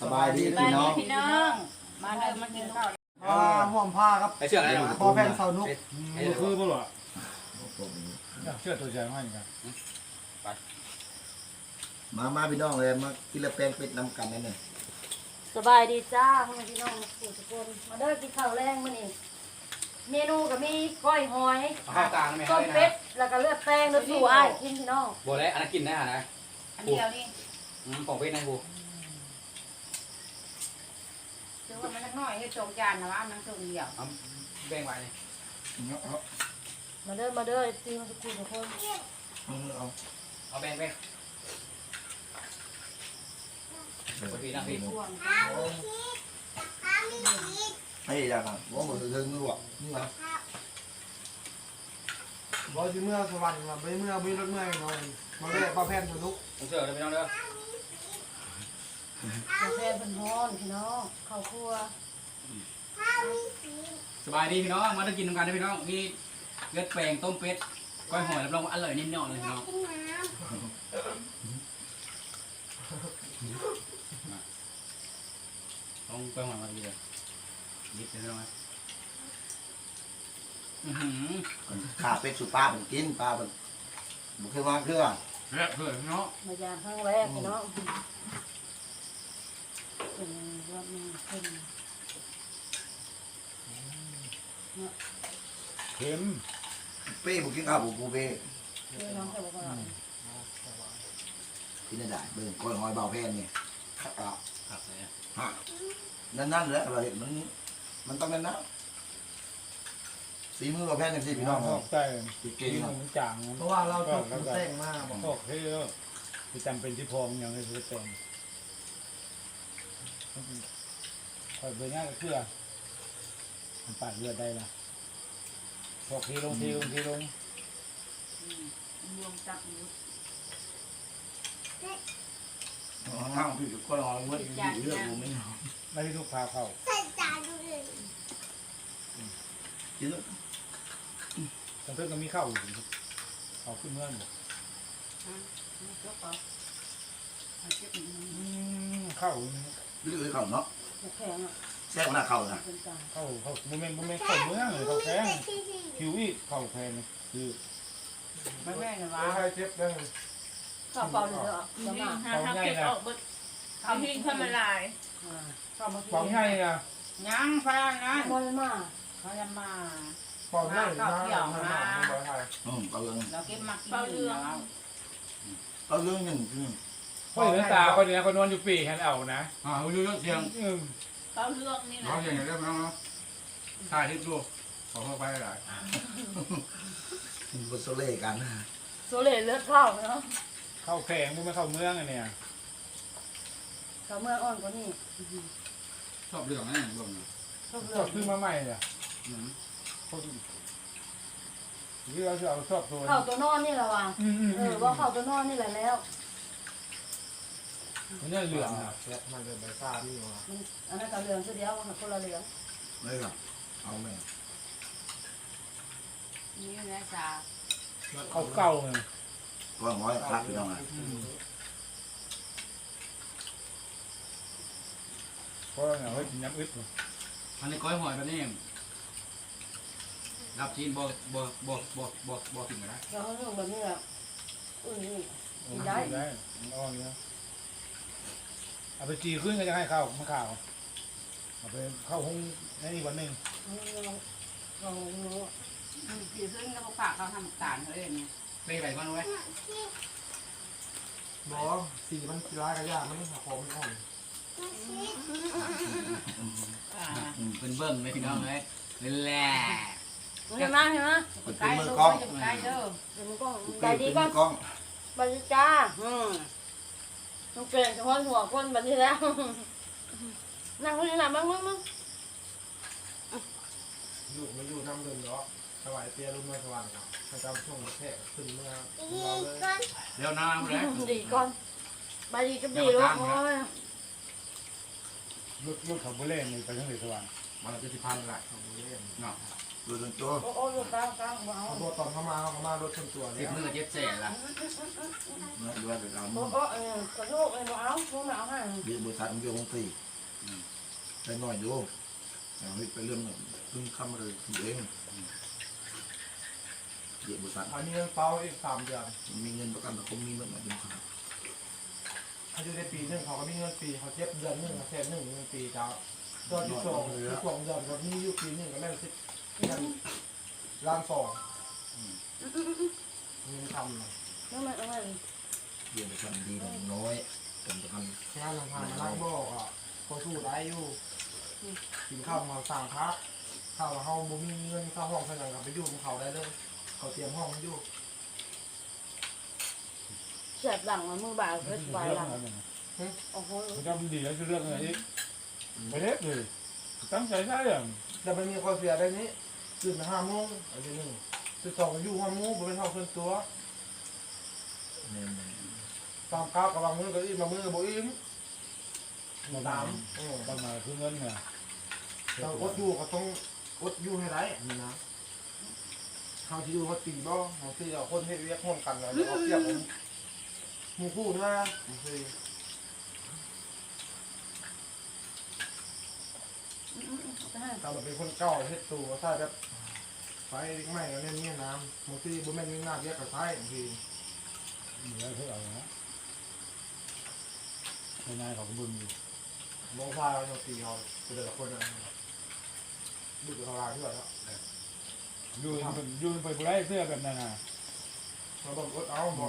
สบายดีไปพี่น้องพี่น้อง มาเริ่มมากินข้าวอ่าห่วงผ้าครับไปเชือกอะไรหรอพอแฟนสาวนุกมันคือบ่หรอเชื่อตัวใจให้กันมามาพี่น้องเลยมากินละแปลงเป็ดน้ำกันนั่นน่ะสบายดีจ้าพ่อแม่พี่น้องทุกคนมาเด้อกินข้าวแรงมื้อนี้เมนูก็มีก้อยหอยข้าวกลางไหมต้มเป็ดแล้วก็เลือดแป้งเลือดสู่อ้ายกินพี่น้องบัวเลยอันนั้นกินได้ฮะนะอันเดียวนี่อืมของเป็ดนะบู ถื อว่ามันน้อยให้จงจานนะว่ามันครึ่งเดียวเอาแบ่งไว้เลยมาเด้อมาเด้อตีมาทุกคนทุกคนเอาเอาแบ่งแบ่งไปพี่นะพี่ช่วงให้ยังอะว่ามือเรื่องนู่นวะนี่วะบอกอยู่เมื่อสวรรค์มาไม่เมื่อไม่รถเมื่อยหน่อยมาเรียกป้าแพนสาวนุกผมเชือกเลยพี่น้องเด้อ กาแฟเพิ่นฮ้อนพี่น้องข้าวคั่วสบายดีพี่น้อง มาต้องกินน้ำกันนะพี่น้องมีเลือดแปลงต้มเป็ดก้อยหอยรับรองว่าอร่อยแน่นอนเลยพี่น้องต้องก้อยหอยมาดีเลยนิดเดียวนะอือหือขาเป็ดสุดปลาเป็นกินปลาเป็นบุกขึ้นมาเครื่องเลือดเพื่อนพี่น้องมายามครั้งแรกพี่น้อง เป็นรอบนึงเพิ่นเข็มเป้บุกกินข้าวบุกกูเป้พี่น้องแค่บอกว่าที่นั่นได้เบิ่งก้อยหอยเบาแพนนี่ครับครับเลยฮะนั่นนั่นแหละเราเห็นมันมันต้องนั่นนะสีมือเบาแพนนี่สิพี่น้องออกใจติดกิเก่งนเนาะมันจางเพราะว่าเราตกแต้งมากบอกออกเฮ้ยที่จำเป็นที่พองอย่างนี้คือแต่ง คอยเบอร์ง่ายก็คือมันปาดเลือดได้ละพอกทีลงทีลงทีลงรวมตักอยู่ห้างพี่ก้อยหอเมื่อเลือดกูไม่เอาไม่ได้ทุกพาเข้ากินแล้วตั้งแต่ก็มีเข้าอยู่เอาขึ้นเมื่อนบอกยกเอา เอาเก็บเข้าเลือดเขาเนาะแข็งอะแซ่บหน้าเขานะ เป็นตาเข้าเข้าโมเมนต์โมเมนต์เข้าเมืองเลยเข้าแข้งผิวอีกเข้าแข้งคือไม่แม่นะวะใครเจ็บได้ข้าวเปล่าเลยเหรอจะมาเป่าใหญ่นะทำหิ้งขึ้นมาลายข้าวมากินเป่าใหญ่นะยังฟ้านะบอลมาเขาจะมาปอดได้นะมาหาบอยไทยอืมก็เรื่องเราเก็บมากินเหลืองก็เรื่องหนึ่งคือ คนเหนือตาคนเหนือคนนวลอยู่ปีแค่เอานะอ่าเยอะเสียงอืมเขาเรื่องนี่ร้อนะงอย่างเดียวน้องเนาะถ่ายที่ดูขอเข้าไปหลายบทโซเล่กันโซเล่เลือดเข้าเนาะเข้าแข้งมึงไม่เข้าเมืองอันเนี่ยเขาเมื่ออ่อนกว่านี้ชอบเรื่องนั้นเรื่องนี้ชอบเลืชออบดขึ้นมาใหม่เลยคนที่เราเราชอบตัวเข้าตัวนอนนี่แหละว่ะอืมอืมเออว่าเข้าตัวนอนนี่แหละแล้ว มันเนี่ยเหลืองอะแล้มันเป็นใบซ่าที่ว่ามันอันนั้นกับเหลืองคือเดียวมันคนละเหลืองเลยครับเอาแม่นี่นะจ๊ะเขาเก่าไงก็ร้อยครับพี่น้องอะเพราะเนี่ยเขากินน้ำอึดอันนี้ก้อยหอยแบบนี้รับจีนบ่บ่บ่บ่บ่บ่กินกันได้เราเขาเรื่องแบบนี้แหละอุ้ยนี่ได้ ได้อ่อนเนี้ย เอาไปจีขึ้นก็จะให้ข้าวมะขาวเอาไปเข้าห้องนี่วันหนึ่งเราเรารู้ผีซึ่งก็ฝากเขาทำตาลเขาเองเนี่ยเป้ไปก่อนไว้บอกสีมันกีฬากระยามันหาของมันอ่อนอ่าเป็นเบิ้งเลยพี่น้องเลยแหละเห็นไหมเห็นไหมเป็นใกล้มือลูกกล้องจะใกล้เด้อเดี๋ยวมันก็ใจเป็นดีมืก็อกล้องบันจ้าอืม ต้องเปลี่ยนเฉพาะหัวคนแบบนี้แล้วนั่งคนนี้หน่ะมึงมึงมึงอยู่มาอยู่น้ำเดินเนาะถวายเตี้ยรุ่นเมื่อสวรรค์ให้จำช่วงแทกขึ้นเมื่อเราเลยเดี๋ยวน้ำเลยดีก่อนไปดีก็ดีลูกโอ้ยรถรถเขาบุเล่นไปทั้งเหนือสวรรค์มันจะสิพันละของเล่นเนาะ รดูจนตัวโอ้โอ้ลูกกลางกลางบ่เอาเขาตัวตอนเข้ามาเขาก็มารถชนตัวติเนี่ดยมือเจ็บแสนละนะดูว่าเดี๋ยวเราโอ้โอ้เออกระโดดเอ้บ่เอาลูกไม่เอาให้เดี๋ยวบริษัทมันโยงตีไปหน่อยโยเอาไปเรื่องเพิ่งเข้ามาเลยทีเองเดี๋ยวบริษัทอันนี้เงินเป้าอีกสามเดือนมีเงินประกันสังคมมีเงินมาเป็นครับเขาอยู่ในปีหนึ่งเขาก็มีเงินปีเขาเจ็บเดือนหนึ่งเขาเจ็บหนึ่งเงินปีเจ้าตัวที่สองที่สองเดือนก็มีอยู่ปีหนึ่งก็แม่นสิบ ล้านสองเงินทำนะนั่นมันเอาไว้เดี๋ยวบริษัทดีหน่อยน้อยผมจะทงานทำงานล้างบอกอะพอสู้ได้อยู่กินข้าวมาสั่งพักข้าวเฮาบ่มีเงินเข้าห้องขนาดกับไปอยู่ของเขาได้เลยเขาเตรียมห้องให้อยู่เสียบหลังมันมือบ่ายเพิ่นบ่ายหลังโอ้โหมันจะดีแล้วจะเรื่องอะไรอีกไปเล็กเลยตั้งใจใช่ยังแต่มันมีข้อเสียได้นี้ ตื่นห้าโมงอันที่หนึ่งจุดสองอยู่ห้าโมงบ่เป็นห้องส่วนตัวำเนี่ยตามก้าวกับบางมือก็อิ่มบางมือก็บ่อิ่มมาตาตามมเออตามมาคือเงินเนี่ยเราอดอยู่ก็ต้องอดอยู่ให้ได้นี่นะเขาที่อยู่เขาตีบ่บางทีเอาคนเฮ็ดเวียกร่วมกันแล้วเอาเปรียบหมู่คู่นะบางที จะให้ ถ้าเราเป็นคนเก่าเฮ็ดตัวใช่แบบไฟไหม้แล้วเนี่ยนี่น้ำบางทีบ่แม่นมีหน้าเรียกกับไฟบางทีเหลือเท่าไหร่นะในนายเขาก็บุญอยู่มองฟ้าเราตีเขาเป็นแต่ละคนนะดึกเขาลาที่ว่าแล้วอยู่อยู่ไปบุไรเสื้อแบบนั้นน่ะเราต้องอดเอาบ่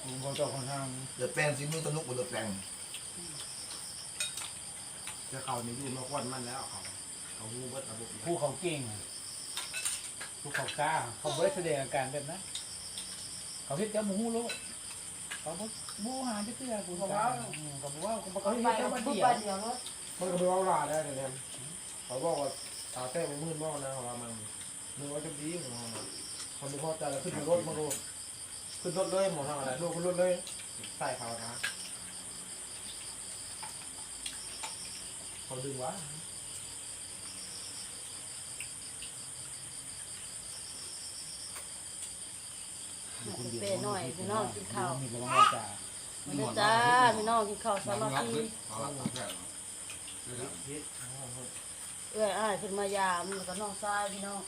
ผมเขาเจ้าค่อนข้างเดือดแป้งซีมือตะนุกบนเดือดแป้ง จะเขานี่อยู่มาควันมันแล้วเขาเขาฮู้เบิดระบบอยู่ผู้เขาเก่งอะผู้เขากล้า เขาไม่ได้แสดงอาการแบบนั้นเขาเฮ็ดเจ้าหมูโลกเขาบ่บูหาจะเตื้อผู้เขาว่าเขาบอกว่าเขาบอกเอาเขาไปเฮ็ดเอาเจ้าไปวันเดียวเดียวเนาะมันก็ไปเอาลาได้เลยเนี่ยเขาบอกว่าตาแต้มมันมืดมากนะเขาว่ามันมือว่าจะดีของเขานะคนดูพอใจแล้วขึ้นรถมาดูขึ้นรถเลยหมดทางอะไรลูกขึ้นรถเลยใส่เขานะ เขาดึงวะเปหน่อยพี่น้องกินข้าวมาเด้อจ้าพี่น้องกินข้าวสามัคคีพิษเอ้ยอ้ายขึ้นมายามแล้วก็น้องชายพี่น้อง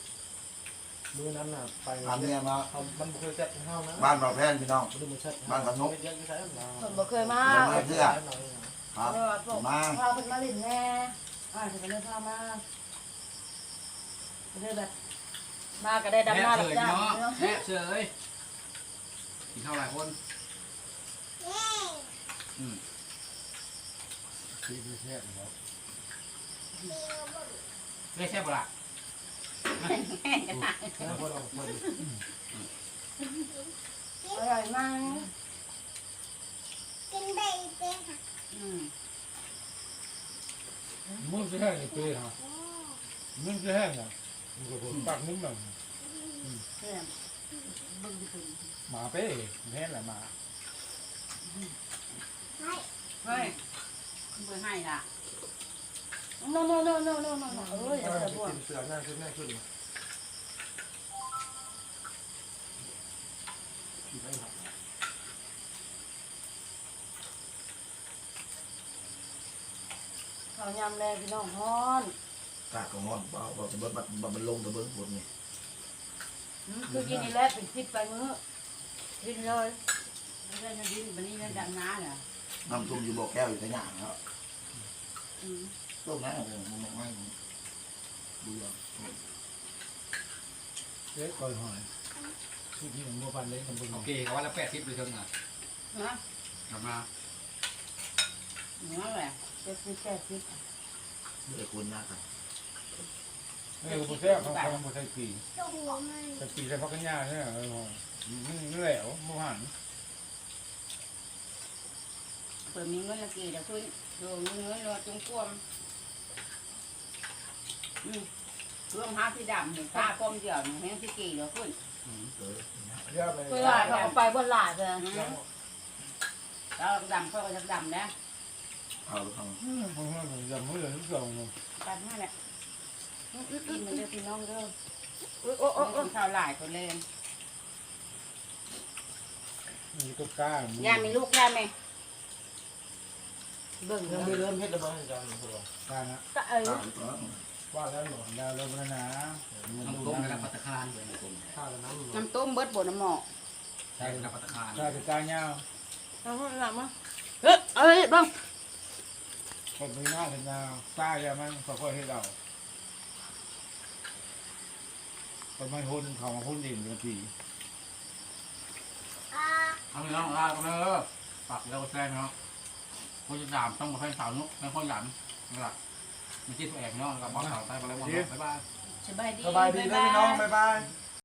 มือนั้นน่ะไปทำเนี่ยมาเขามันเคยแจ็คห้าวนะบ้านเราแพนพี่น้องดูมันชัดเพิ่นบ่เคยมาไม่เชื่อ ครับเออพวกมาพาเพิ่นมาเล่นแน่อ้ายเพิ่นก็เลยพามาก็เลยแบบมาก็ได้ดำแม่หน้าเฉรับยจ้างเนาะพี่น้องแม่เฉยกินข้าวหลายคนที่ไม่แช่เนาะได้แซ่บปะล่ะแล้วก็เราคนอร่อยมากอืม มึงจะแห้งอีกปีฮะมึงจะแห้งอะมึงก็บอกปากมึงแบบเนี่ยบึ้งบึ้งหมาเป้แห้งแหละหมาเฮ้ยเบื่อให้ล่ะโนโนโนโนโนโนเอ้ยอย่าเออเสือบ่วงกินเสือหน้าขึ้นหน้าขึ้นกินไม่หลับ ข้าวยำแรงพี่น้องฮ้อนกากระงอนเบาเบาจะเบิ้ลบัดบัดมันลงตะเบิ้งบนนี่คือกินนี่แหละเป็นทิพไปมื้อกินเลยเรื่องจะดิ้นวันนี้เรื่องดำน้าเหรอน้ำซุ่มอยู่บ่อแก้วอยู่แต่หยางครับอืมต้มน้ำเลยมันมองไม่ดูอะเล็กก่อยหอยที่นี่ของบัวพันเล็กของบัวโอเคเขาว่าละแปดสิบเลยเท่านั้นนะกลับมา นั่นแหละเจ็ดสิบแปดสิบเด็กคนยากครับเออบัวแซ่บเขาเขาบัวใส่ปีใส่ปีใส่พักกันยาใช่ไหมเออนี่แหลวบัวหันเปิดมีเงินละกี่เดี๋ยวคุยดูเงินเงินรอจงกวมอืมรวมห้าที่ดำเห็นตาก้มเดียวเห็นที่กี่เดี๋ยวขึ้นเออเยอะเลยเพื่อเขาเอาไปบนหลาดเลยแล้วดำเพื่อจะดำนะ เอาไปทำอืมผมว่าผมจำไม่ได้ทุกสองเลยปันมาแหละกินมันเด้อพี่น้องเด้อโอ้โอ้โอ้กินข้าวหลายคนเลยมีตุ๊กก้ามีย่ามีลูกย่าไหมเบิ่งยังไม่เริ่มเฮ็ดแล้วบ่อาจารย์คือว่าก้านะกะเอ้ยตามต่อว่าแล้วหรอดาวลงแล้วนะมันน้ำดูต้มในนะน้ำปัตตาคารเลยน้ำต้มข้าวและน้ำน้ำต้มเบิดบนน้ำหมอกใช่น้ำปัตตาคารก้าจะก้าเงาเอาห้องน้ำมาเฮ้ยเอ้ยบ้าง คนไปหน้าเป็นยาวก้าอย่ามันค่อยๆให้เราคนไม่หุ่นเขามาหุ่นเองกันทีทำน้องลาเนอะปักแล้วแซ่เนาะคนจะดามต้องมาให้สาวนุ๊กไม่ค่อยหยันนี่แหละมีที่ตัวแอบเนาะกับบอสสาวใต้ไปแล้วบ๊ายบายสบายดีสบายดีเด้อพี่น้องบ๊ายบายบ